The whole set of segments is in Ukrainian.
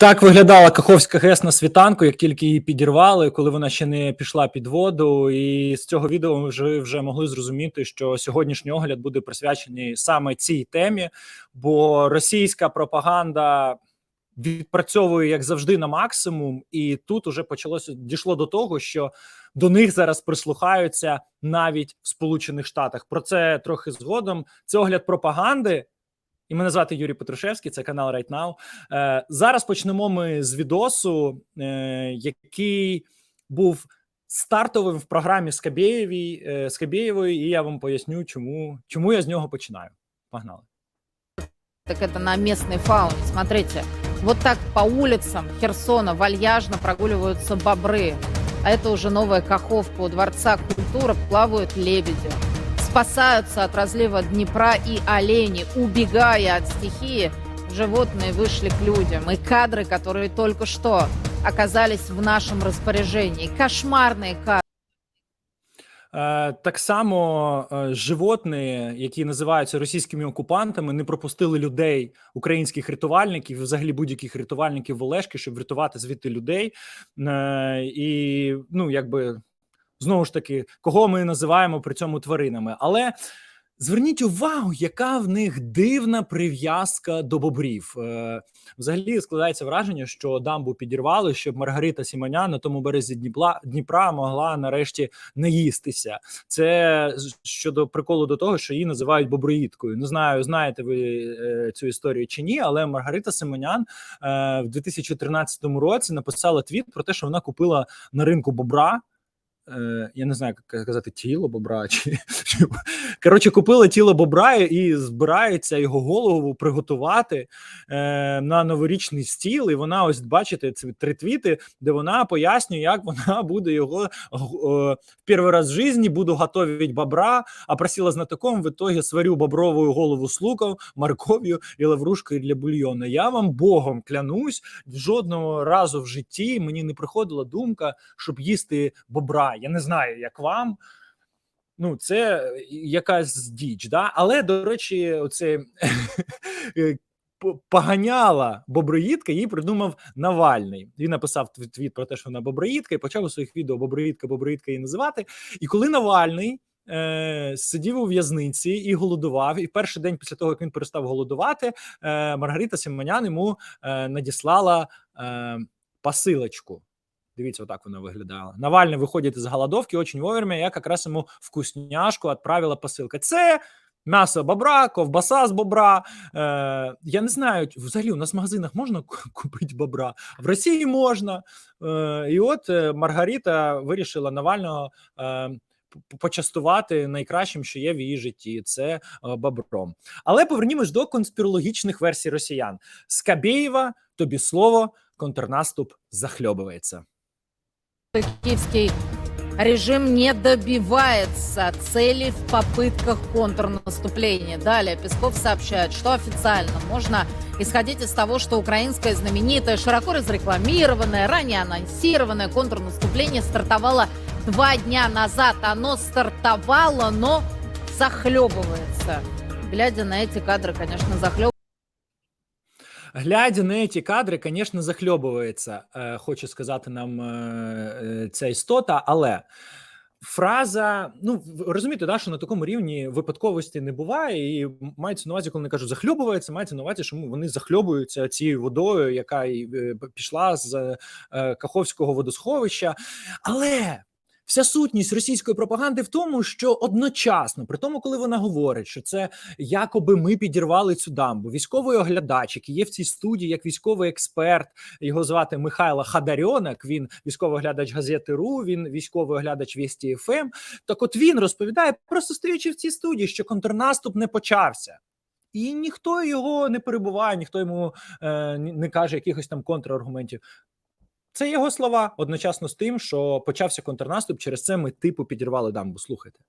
Так виглядала Каховська ГЕС на світанку, як тільки її підірвали, коли вона ще не пішла під воду. І з цього відео ми вже, вже могли зрозуміти, що сьогоднішній огляд буде присвячений саме цій темі, бо російська пропаганда відпрацьовує як завжди на максимум, і тут уже почалося дійшло до того, що до них зараз прислухаються навіть в Сполучених Штатах. Про це трохи згодом. Це огляд пропаганди. І мене звати Юрій Петрушевський, це канал Right Now. Е, зараз почнемо ми з відосу, е, який був стартовим в програмі Скабєєвій, е, Скабєєвої, і я вам поясню, чому, чому я з нього починаю. Погнали. Так это на местной фауне. Смотрите, вот так по улицам Херсона вальяжно прогуливаются бобры. А это уже новая каховка у Дворца культуры плавают лебеди. Спасаются от разлива Днепра и олени. Убегая от стихии, животные вышли к людям. И кадры, которые только что оказались в нашем распоряжении. Кошмарные кадры. Е, так само е, животні, які називаються російськими окупантами, не пропустили людей, українських рятувальників, і взагалі будь-яких рятувальників в Олешки, щоб врятувати звідти людей. Е, і ну, якби знову ж таки, кого ми називаємо при цьому тваринами. Але зверніть увагу, яка в них дивна прив'язка до бобрів. Е, взагалі складається враження, що дамбу підірвали, щоб Маргарита Сімонян на тому березі Дніпра, Дніпра могла нарешті наїстися. Це щодо приколу до того, що її називають боброїдкою. Не знаю, знаєте ви е, цю історію чи ні, але Маргарита Симонян е, в 2013 році написала твіт про те, що вона купила на ринку бобра. Е, я не знаю, як казати тіло бобра чи коротше, купила тіло бобра і збирається його голову приготувати е, на новорічний стіл. І вона, ось бачите, це три твіти, де вона пояснює, як вона буде його е, в перший раз в житті буду готовить бобра, а просила знатоком в итоге сварю бобровую голову с луком, морков'ю і лаврушкою для бульйону. Я вам Богом клянусь, жодного разу в житті мені не приходила думка, щоб їсти бобра. Я не знаю, як вам. Ну, це якась діч, да? але до речі, оце е, поганяла боброїдка, її придумав Навальний. Він написав твіт про те, що вона боброїдка, і почав у своїх відео боброїдка, боброїдка її називати. І коли Навальний е, сидів у в'язниці і голодував, і перший день після того, як він перестав голодувати, е, Маргарита Симонян йому надіслала е, посилочку. Дивіться, отак вона виглядала. Навальний виходить з голодовки очень вовремя. Я якраз йому вкусняшку відправила посилка. Це м'ясо бобра, ковбаса з бобра. Е, я не знаю, взагалі у нас в магазинах можна купити бобра. В Росії можна. Е, і от е, Маргарита вирішила Навального. Е, Почастувати найкращим, що є в її житті, це е, бобром. Але повернімось до конспірологічних версій росіян. Скабєєва, тобі слово, контрнаступ захльобується. Киевский режим не добивается целей в попытках контрнаступления. Далее Песков сообщает, что официально можно исходить из того, что украинское знаменитое, широко разрекламированное, ранее анонсированное контрнаступление стартовало два дня назад. Оно стартовало, но захлебывается. Глядя на эти кадры, конечно, захлебывается. Глядя на ці кадри, звісно, захльобується, е, хоче сказати нам е, е, ця істота, але фраза, ну розумієте, да, що на такому рівні випадковості не буває, і мається на увазі, коли вони кажуть захльобується, мається на увазі, що вони захльобуються цією водою, яка е, пішла з е, Каховського водосховища. Але вся сутність російської пропаганди в тому, що одночасно, при тому, коли вона говорить, що це якоби ми підірвали цю дамбу. Військовий оглядач, який є в цій студії як військовий експерт, його звати Михайло Хадарьонок. Він військовий оглядач газети РУ, він військовий оглядач Вісті ФМ. Так, от він розповідає, просто стоячи в цій студії, що контрнаступ не почався. І ніхто його не перебуває, ніхто йому е, не каже якихось там контраргументів. Це його слова одночасно з тим, що почався контрнаступ. Через це ми типу підірвали дамбу. Слухайте.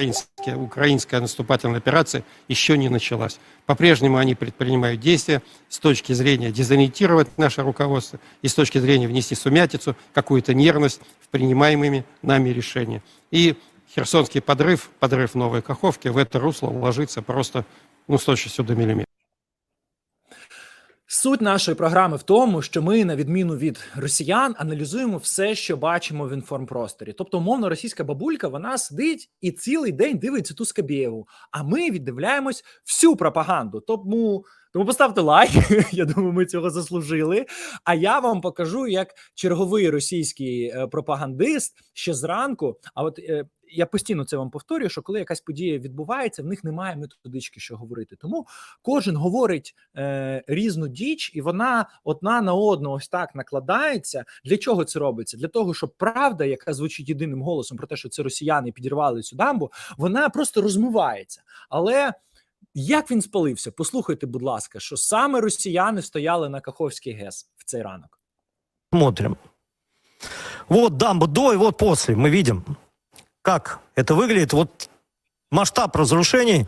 украинская, украинская наступательная операция еще не началась. По-прежнему они предпринимают действия с точки зрения дезориентировать наше руководство и с точки зрения внести сумятицу, какую-то нервность в принимаемыми нами решения. И Херсонский подрыв, подрыв Новой Каховки в это русло ложится просто ну, с точностью до миллиметра. Суть нашої програми в тому, що ми, на відміну від росіян, аналізуємо все, що бачимо в інформпросторі. Тобто, умовно, російська бабулька вона сидить і цілий день дивиться ту Скабєєву, а ми віддивляємось всю пропаганду. Тому, тому поставте лайк. Я думаю, ми цього заслужили. А я вам покажу, як черговий російський е, пропагандист ще зранку. А от е, я постійно це вам повторюю, що коли якась подія відбувається, в них немає методички, що говорити. Тому кожен говорить е, різну діч, і вона одна на одну ось так накладається. Для чого це робиться? Для того, щоб правда, яка звучить єдиним голосом про те, що це росіяни підірвали цю дамбу, вона просто розмивається. Але як він спалився? Послухайте, будь ласка, що саме росіяни стояли на Каховський ГЕС в цей ранок. смотрим. Вот дамба до и вот после. Мы видим, как это выглядит. Вот масштаб разрушений.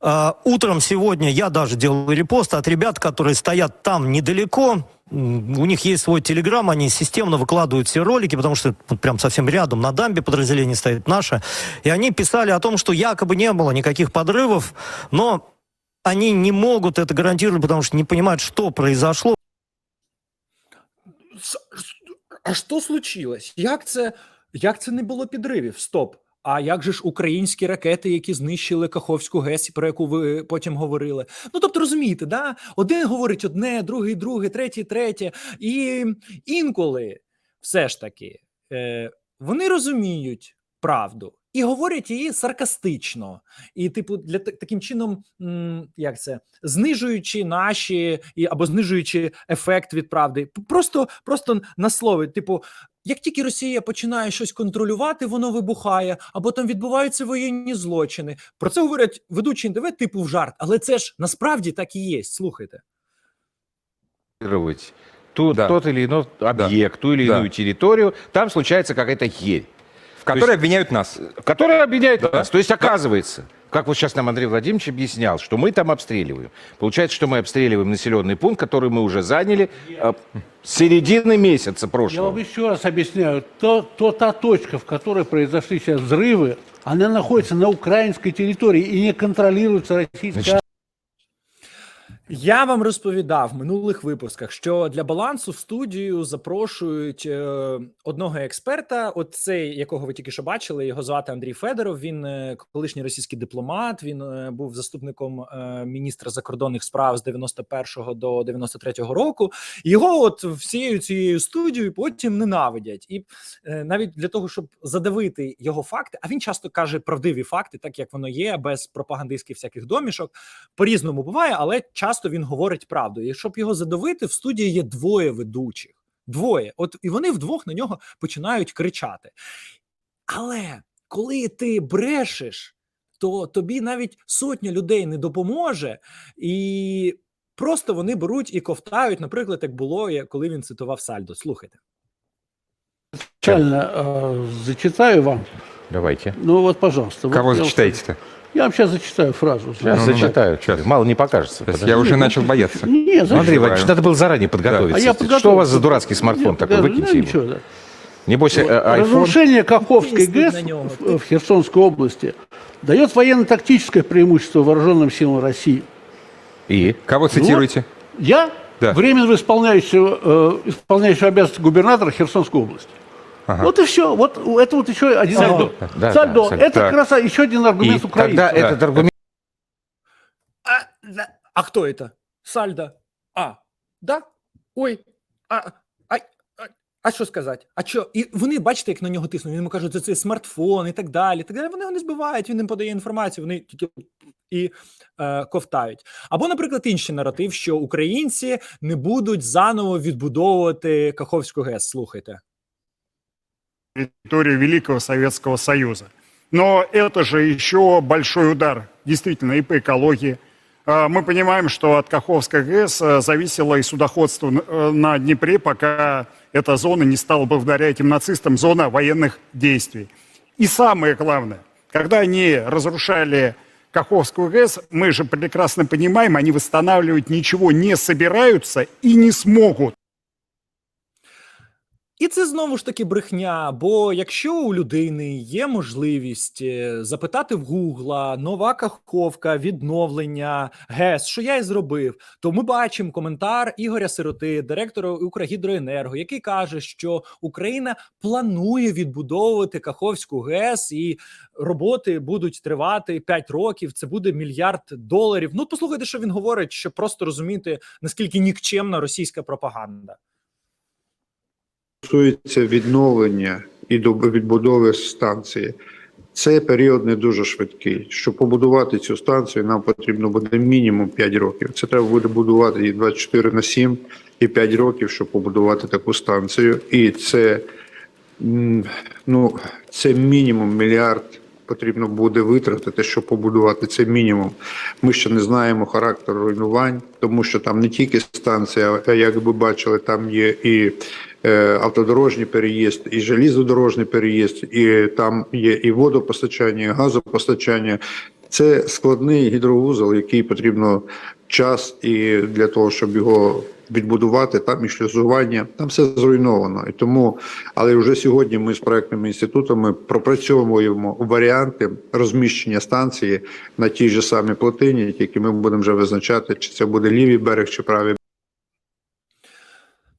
А, утром сегодня я даже делал репост от ребят, которые стоят там недалеко. У них есть свой телеграм, они системно выкладывают все ролики, потому что вот прям совсем рядом на дамбе подразделение стоит наше. И они писали о том, что якобы не было никаких подрывов, но они не могут это гарантировать, потому что не понимают, что произошло. А що случилось? Як як це не було підривів? Стоп. А як же ж українські ракети, які знищили Каховську ГЕС, про яку ви потім говорили? Ну тобто розумієте, да? один говорить одне, другий, друге, третє, третє. І інколи все ж таки е, вони розуміють правду і говорять її саркастично. І, типу, для та- таким чином, як це, знижуючи наші і або знижуючи ефект від правди, просто, просто на слово, типу. Як тільки Росія починає щось контролювати, воно вибухає, або там відбуваються воєнні злочини. Про це говорять ведучі НТВ, типу в жарт, але це ж насправді так і є. Слухайте. контролировать ту- Да. тот или иной объект, ту или Да. иную территорию, там случается какая-то ерь, в которой обвиняют нас. в которой объединяет Да. нас. То есть оказывается, Как вот сейчас нам Андрей Владимирович объяснял, что мы там обстреливаем. Получается, что мы обстреливаем населенный пункт, который мы уже заняли с середины месяца Я прошлого. вам еще раз объясняю. То, то та точка, в которой произошли сейчас взрывы, она находится на украинской территории и не контролируется российской Значит, Я вам розповідав в минулих випусках, що для балансу в студію запрошують е, одного експерта. От цей, якого ви тільки що бачили, його звати Андрій Федоров. Він е, колишній російський дипломат. Він е, був заступником е, міністра закордонних справ з 91 до 93 року. Його от всією цією студією потім ненавидять. І е, навіть для того, щоб задавити його факти, а він часто каже правдиві факти, так як воно є, без пропагандистських всяких домішок. По-різному буває, але часто він говорить правду. І щоб його задавити, в студії є двоє ведучих. Двоє. От і вони вдвох на нього починають кричати. Але коли ти брешеш, то тобі навіть сотня людей не допоможе, і просто вони беруть і ковтають, наприклад, як було, коли він цитував Сальдо. Слухайте. специально э, зачитаю вам. Давайте. Ну вот, пожалуйста. Кого зачитаете-то? Я вам сейчас зачитаю фразу. Сейчас Ну, ну, зачитаю. сейчас. Мало не покажется. То есть Подожди. я уже Нет, начал ну, бояться. Не, Ну, Андрей зачем? Владимирович, надо было заранее подготовиться. А я Что у вас за дурацкий смартфон Нет, такой? да, Выкиньте ну, его. ничего, да. Небось, э, iPhone. Разрушение Каховской Есть ГЭС на него. в, в Херсонской области дает военно-тактическое преимущество вооруженным силам России. И? Кого цитируете? Я Да. временно исполняющего, э, исполняющего обязанности губернатора Херсонской области. Ага. Вот и все. Вот это вот еще один Сальдо. аргумент. Да, Сальдо. да, Сальдо. это Так. как раз еще один аргумент И Украины. когда Да. этот аргумент А, да, а кто это? Сальдо. А, да? Ой, а, а, а, а що сказати? А що? І вони, бачите, як на нього тиснуть. Він йому кажуть, це, це смартфон і так далі. Так далі. Вони його не збивають, він їм подає інформацію, вони тільки і е, ковтають. Або, наприклад, інший наратив, що українці не будуть заново відбудовувати Каховську ГЕС. Слухайте. Территорию Великого Советского Союза. Но это же еще большой удар, действительно, и по экологии. А, Мы понимаем, что от Каховской ГЭС э, зависело и судоходство э, на Днепре, пока эта зона не стала благодаря этим нацистам зона военных действий. И самое главное, когда они разрушали Каховскую ГЭС, мы же прекрасно понимаем, они восстанавливать ничего не собираются и не смогут. І це знову ж таки брехня. Бо якщо у людини є можливість е, запитати в Гугла нова каховка, відновлення ГЕС, що я і зробив, то ми бачимо коментар Ігоря Сироти, директора Укргідроенерго, який каже, що Україна планує відбудовувати Каховську ГЕС, і роботи будуть тривати 5 років. Це буде мільярд доларів. Ну послухайте, що він говорить, щоб просто розуміти наскільки нікчемна російська пропаганда. Стосується відновлення і до- відбудови станції, це період не дуже швидкий. Щоб побудувати цю станцію, нам потрібно буде мінімум 5 років. Це треба буде будувати і 24 на 7, і 5 років, щоб побудувати таку станцію. І це, ну, це мінімум мільярд. Потрібно буде витратити, щоб побудувати це мінімум. Ми ще не знаємо характер руйнувань, тому що там не тільки станція, а як ви бачили, там є і автодорожній переїзд, і желізодорожній переїзд, і там є і водопостачання, і газопостачання. Це складний гідровузол, який потрібно час і для того, щоб його відбудувати, там і шлюзування, там все зруйновано. І тому, але вже сьогодні ми з проектними інститутами пропрацьовуємо варіанти розміщення станції на тій же самій плотині, тільки ми будемо вже визначати, чи це буде лівий берег, чи правий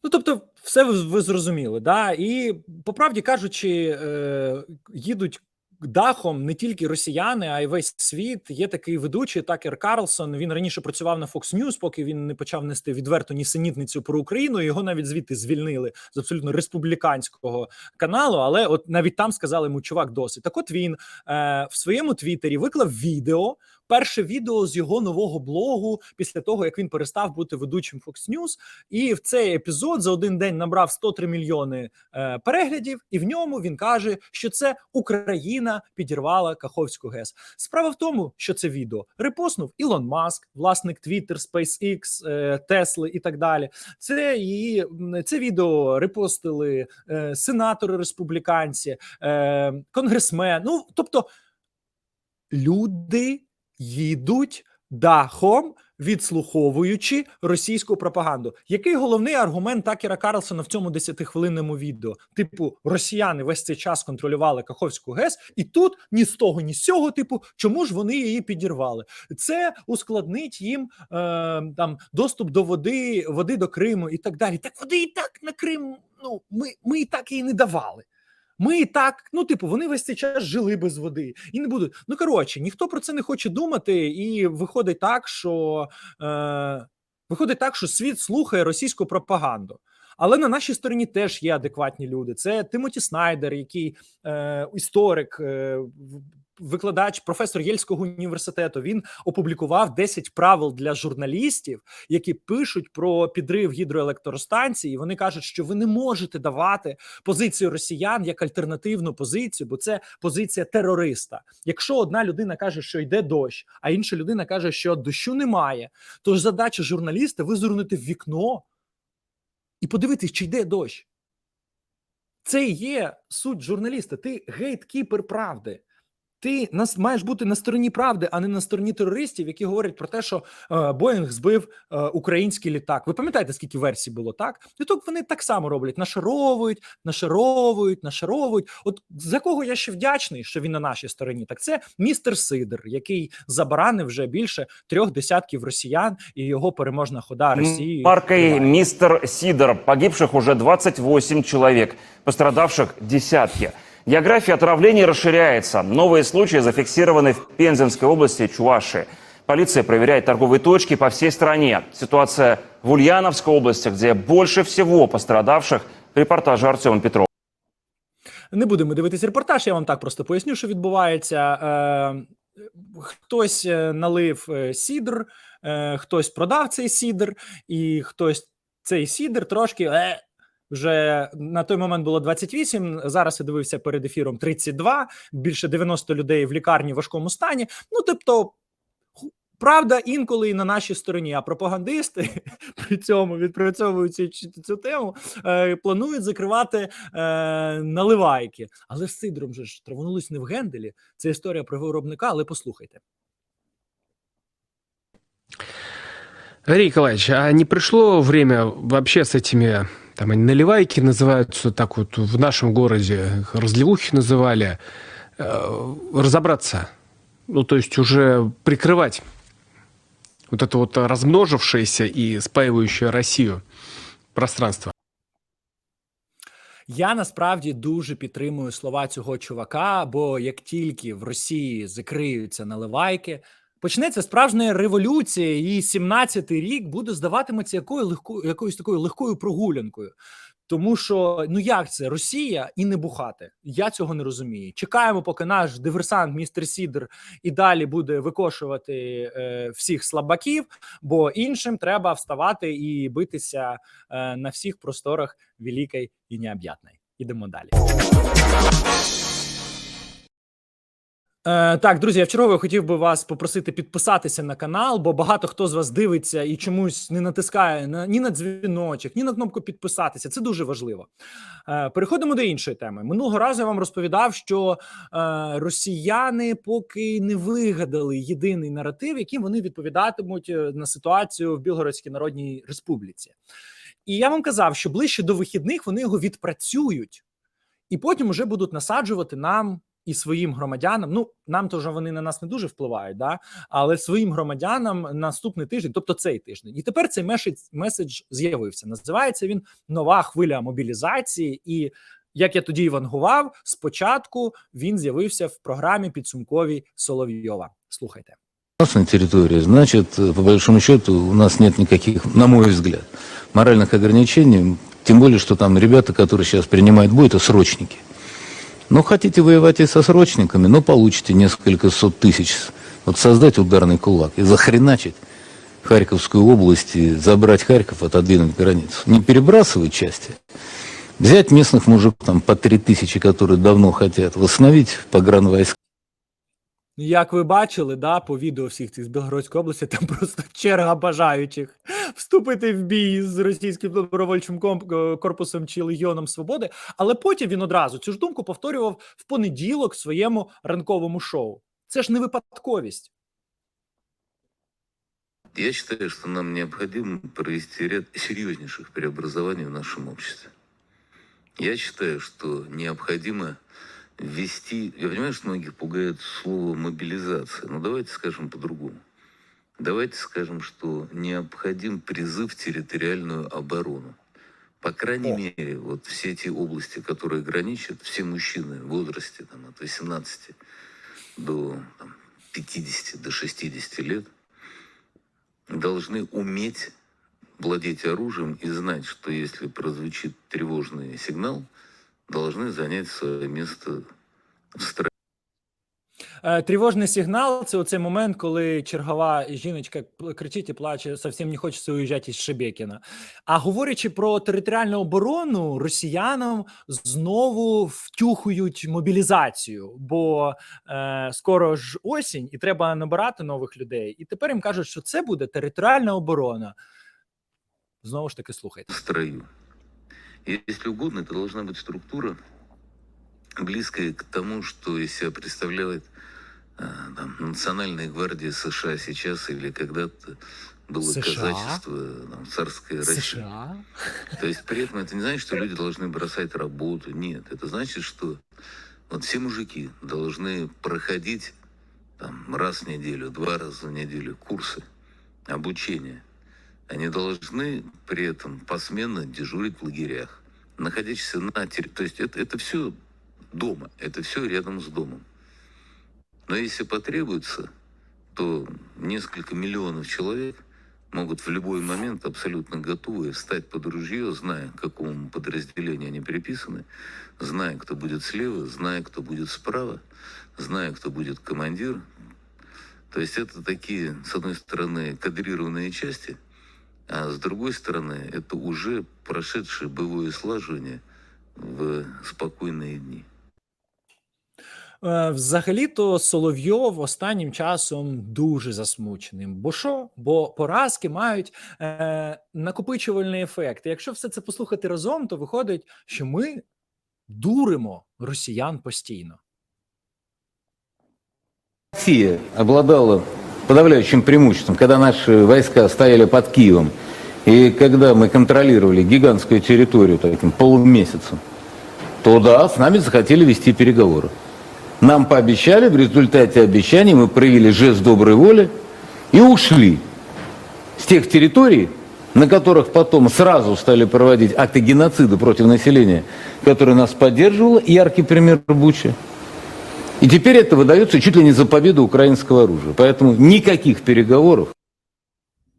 Ну, тобто, все ви, ви зрозуміли, да? І по правді кажучи, е, їдуть дахом не тільки росіяни, а й весь світ. Є такий ведучий Такер Карлсон. Він раніше працював на Fox News, поки він не почав нести відверту нісенітницю про Україну. Його навіть звідти звільнили з абсолютно республіканського каналу. Але от навіть там сказали йому, чувак, досить. Так, от він е, в своєму твіттері виклав відео. Перше відео з його нового блогу після того, як він перестав бути ведучим Fox News. І в цей епізод за один день набрав 103 мільйони е, переглядів, і в ньому він каже, що це Україна підірвала Каховську ГЕС. Справа в тому, що це відео репостнув Ілон Маск, власник Twitter, SpaceX, е, Тесли і так далі. Це її це відео репостили е, сенатори республіканці, е, конгресмен. Ну тобто люди їдуть дахом, відслуховуючи російську пропаганду. Який головний аргумент Такера Карлсона в цьому 10-хвилинному відео? Типу, росіяни весь цей час контролювали Каховську ГЕС, і тут ні з того, ні з цього, типу, чому ж вони її підірвали? Це ускладнить їм е, там доступ до води, води до Криму і так далі. Так води і так на Крим. Ну ми, ми і так її не давали. Ми і так, ну типу, вони весь цей час жили без води і не будуть. Ну коротше, ніхто про це не хоче думати, і виходить так, що е, виходить так, що світ слухає російську пропаганду. Але на нашій стороні теж є адекватні люди. Це Тимоті Снайдер, який е, історик, е, викладач, професор Єльського університету. Він опублікував 10 правил для журналістів, які пишуть про підрив гідроелектростанцій. І Вони кажуть, що ви не можете давати позицію росіян як альтернативну позицію, бо це позиція терориста. Якщо одна людина каже, що йде дощ, а інша людина каже, що дощу немає, то ж задача журналіста визирнути в вікно і подивитись, чи йде дощ. Це є суть журналіста. Ти гейткіпер правди. Ти нас маєш бути на стороні правди, а не на стороні терористів, які говорять про те, що е, Боїнг збив е, український літак. Ви пам'ятаєте, скільки версій було так? І тут вони так само роблять: нашаровують, нашаровують, нашаровують. От за кого я ще вдячний, що він на нашій стороні, так це містер Сидор, який забаранив вже більше трьох десятків росіян, і його переможна хода Росії. Маркой триває. «Мистер Сидор». Погибших уже 28 человек, пострадавших десятки. География отравлений расширяется. Новые случаи зафиксированы в Пензенской области и Чувашии. Полиция проверяет торговые точки по всей стране. Ситуация в Ульяновской области, где больше всего пострадавших. Репортаж Артема Петрова. Не будемо дивитися репортаж. Я вам так просто поясню, що відбувається. Е, хтось е, налив е, сідр, е, хтось продав цей сідр, і хтось цей сідр трошки. вже на той момент було 28, Зараз я дивився перед ефіром 32, більше 90 людей в лікарні в важкому стані. Ну, тобто, правда, інколи і на нашій стороні, а пропагандисти при цьому відпрацьовуючи цю, тему, е, планують закривати е, наливайки. Але з сидром же ж травонулись не в генделі. Це історія про виробника, але послухайте. Андрей Николаевич, а не пришло время вообще с этими Там они наливайки называются, так вот в нашем городе их разливухи называли. Э, разобраться, ну то есть уже прикрывать вот это вот размножившееся и спаивающее Россию пространство. Я насправді дуже підтримую слова цього чувака. Бо як тільки в Росії закриються наливайки, почнеться справжня революція, і 17-й рік буде здаватиметься якою легко, якоюсь такою легкою прогулянкою. Тому що ну як це Росія і не бухати? Я цього не розумію. Чекаємо, поки наш диверсант, містер Сідер, і далі буде викошувати е, всіх слабаків, бо іншим треба вставати і битися е, на всіх просторах великої і необ'ятної. Ідемо далі. Е, так, друзі, я вчергове хотів би вас попросити підписатися на канал, бо багато хто з вас дивиться і чомусь не натискає на ні на дзвіночок, ні на кнопку підписатися. Це дуже важливо. Е, переходимо до іншої теми. Минулого разу я вам розповідав, що е, росіяни поки не вигадали єдиний наратив, яким вони відповідатимуть е, на ситуацію в Білгородській Народній Республіці. І я вам казав, що ближче до вихідних вони його відпрацюють, і потім вже будуть насаджувати нам і своїм громадянам. Ну нам теж вони на нас не дуже впливають, да але своїм громадянам наступний тиждень, тобто цей тиждень. І тепер цей меседж, меседж з'явився. Називається він нова хвиля мобілізації. І як я тоді і вангував, спочатку він з'явився в програмі підсумковій Соловйова. Слухайте. нас на территории, значит, э, по большому счету, у нас нет никаких, на мой взгляд, моральных ограничений. Тем более, что там ребята, которые сейчас принимают бой, это срочники. Ну, хотите воевать и со срочниками, но получите несколько сот тысяч. Вот создать ударный кулак и захреначить Харьковскую область и забрать Харьков, отодвинуть границу. Не перебрасывать части, взять местных мужиков, там, по три тысячи, которые давно хотят, восстановить погранвойска. Як ви бачили, да, по відео всіх цих з Білгородської області, там просто черга бажаючих вступити в бій з російським добровольчим е, корпусом чи Легіоном Свободи. Але потім він одразу цю ж думку повторював в понеділок своєму ранковому шоу. Це ж не випадковість. Я считаю, что нам необходимо провести ряд серьезнейших преобразований в нашем обществе. Я считаю, что необходимо ввести... Я понимаю, что многих пугает слово мобилизация, но давайте скажем по-другому. Давайте скажем, что необходим призыв в территориальную оборону. По крайней О. мере, вот все эти области, которые граничат, все мужчины в возрасте там, от 18 до там, 50, до 60 лет должны уметь владеть оружием и знать, что если прозвучит тревожный сигнал, должны занять свое место в строю. Е, Тривожний сигнал це оцей момент, коли чергова жіночка кричить і плаче, зовсім не хочеться уїжджати із Шебекіна. А говорячи про територіальну оборону, росіянам знову втюхують мобілізацію, бо е, скоро ж осінь, і треба набирати нових людей. І тепер їм кажуть, що це буде територіальна оборона. Знову ж таки, слухайте. строю. Если угодно, это должна быть структура, близкая к тому, что из себя представляет э, там, Национальная гвардия США сейчас или когда-то было США? казачество там, царской России. США? То есть при этом это не значит, что люди должны бросать работу. Нет, это значит, что вот все мужики должны проходить там, раз в неделю, два раза в неделю курсы обучения. Они должны при этом посменно дежурить в лагерях, находящихся на территории. То есть это, это все дома, это все рядом с домом. Но если потребуется, то несколько миллионов человек могут в любой момент абсолютно готовы встать под ружье, зная, к какому подразделению они приписаны, зная, кто будет слева, зная, кто будет справа, зная, кто будет командир. То есть это такие, с одной стороны, кадрированные части, а с другой стороны, это уже прошедшее боевое слаживание в спокойные дни. Е, Взагалі-то Соловйов останнім часом дуже засмучений. Бо що? Бо поразки мають е, накопичувальний ефект. І якщо все це послухати разом, то виходить, що ми дуримо росіян постійно. Россия обладала подавляющим преимуществом, когда наши войска стояли под Киевом И когда мы контролировали гигантскую территорию таким полумесяцем, то да, с нами захотели вести переговоры. Нам пообещали, в результате обещаний мы проявили жест доброй воли и ушли с тех территорий, на которых потом сразу стали проводить акты геноцида против населения, которое нас поддерживало, яркий пример Буча. И теперь это выдается чуть ли не за победу украинского оружия. Поэтому никаких переговоров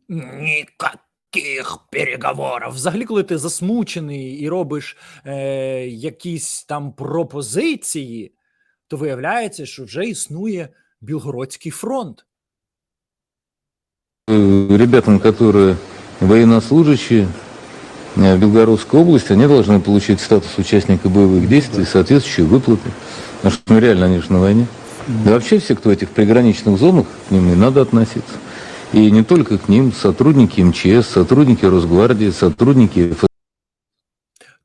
Ніяких переговорів. Взагалі, коли ти засмучений і робиш е, якісь там пропозиції, то виявляється, що вже існує Білгородський фронт. э, ребятам, которые военнослужащие э, в Белгородской области, они должны получить статус участника боевых действий и соответствующие выплаты. Потому что ну, реально они же на войне. Да вообще все, кто в этих приграничных зонах, к ним и надо относиться. И не только к ним, сотрудники МЧС, сотрудники Росгвардии, сотрудники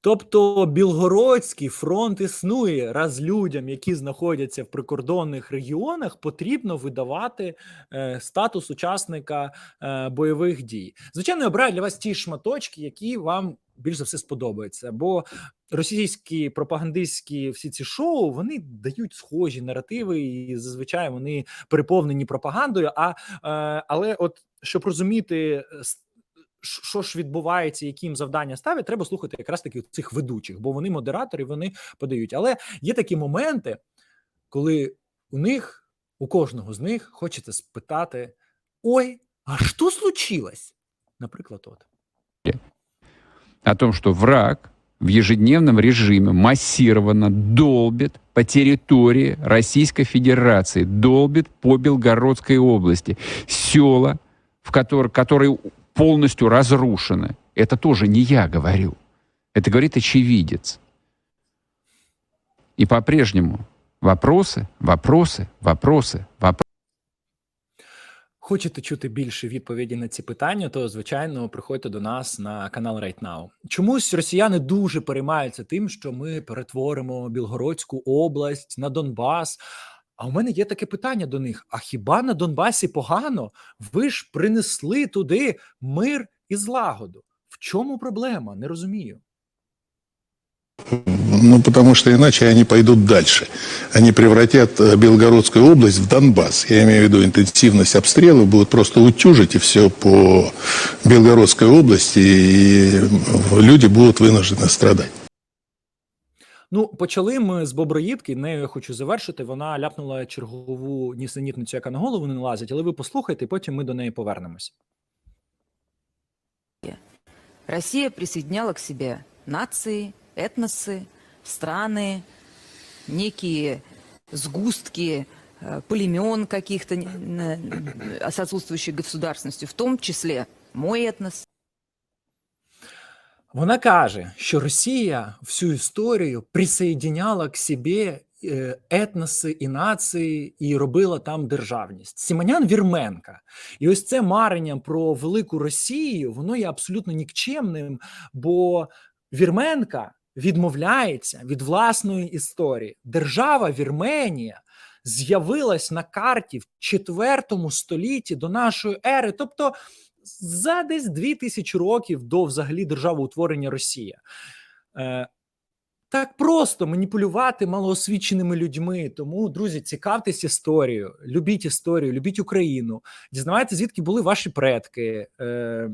Тобто Білгородський фронт існує, раз людям, які знаходяться в прикордонних регіонах, потрібно видавати е, статус учасника е, бойових дій. Звичайно, я обираю для вас ті шматочки, які вам більш за все сподобаються. Бо російські пропагандистські всі ці шоу вони дають схожі наративи, і зазвичай вони переповнені пропагандою. А е, але, от щоб розуміти е, що ж відбувається, які їм завдання ставлять, треба слухати якраз таки цих ведучих, бо вони модератори, вони подають. Але є такі моменти, коли у них, у кожного з них хочеться спитати: ой, а що случилось? Наприклад, от. О том, что враг в ежедневном режиме массированно долбит по территории Российской Федерации, долбит по Белгородской области. Села, в котор- которые полностью разрушены. Это тоже не я говорю. Это говорит очевидец. И по-прежнему вопросы, вопросы, вопросы, вопросы. Хочете чути більше відповіді на ці питання, то звичайно приходьте до нас на канал Right Now. Чомусь росіяни дуже переймаються тим, що ми перетворимо Білгородську область на Донбас. А у мене є таке питання до них: а хіба на Донбасі погано? Ви ж принесли туди мир і злагоду. В чому проблема? Не розумію. Ну, потому что иначе они пойдут дальше. Они превратят э, Белгородскую область в Донбасс. Я имею в виду интенсивность обстрелов, будут просто утюжить и все по Белгородской области, и э, люди будут вынуждены страдать. Ну, почали ми з Боброїдки. Нею я хочу завершити. Вона ляпнула чергову нісенітницю, яка на голову не налазить, але ви послухайте, і потім ми до неї повернемось. Россия присоединяла к себе нации, этносы, страны, некие сгустки э, племен каких-то не- на- с отсутствующей государственностью, в том числе мой этнос, Вона каже, що Росія всю історію присоединяла к собі е, етноси і нації і робила там державність. Сіманян Вірменка. І ось це марення про велику Росію, воно є абсолютно нікчемним, бо Вірменка відмовляється від власної історії. Держава Вірменія з'явилась на карті в четвертому столітті до нашої ери. Тобто за десь дві тисячі років до взагалі державоутворення Росія. Е, так просто маніпулювати малоосвіченими людьми. Тому, друзі, цікавтесь історією, любіть історію, любіть Україну, дізнавайтеся, звідки були ваші предки. Е,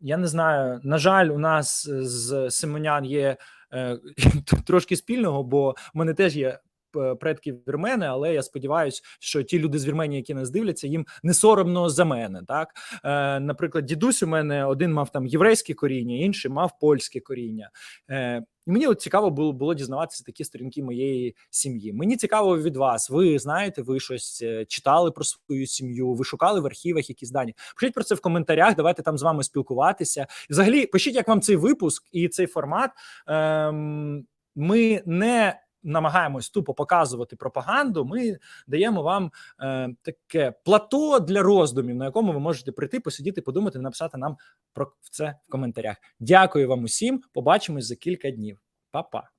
я не знаю, на жаль, у нас з Симонян є е, трошки спільного, бо в мене теж є п- предки вірмени, але я сподіваюся, що ті люди з Вірменії, які нас дивляться, їм не соромно за мене. Так, е, наприклад, дідусь у мене один мав там єврейське коріння, інший мав польське коріння. Е, і мені от цікаво було, було дізнаватися такі сторінки моєї сім'ї. Мені цікаво від вас. Ви знаєте, ви щось е, читали про свою сім'ю, ви шукали в архівах якісь дані. Пишіть про це в коментарях. Давайте там з вами спілкуватися. І взагалі, пишіть, як вам цей випуск і цей формат. Ем, ми не намагаємось тупо показувати пропаганду. Ми даємо вам е, таке плато для роздумів, на якому ви можете прийти, посидіти, подумати, написати нам про це в коментарях. Дякую вам усім. Побачимось за кілька днів. Па-па.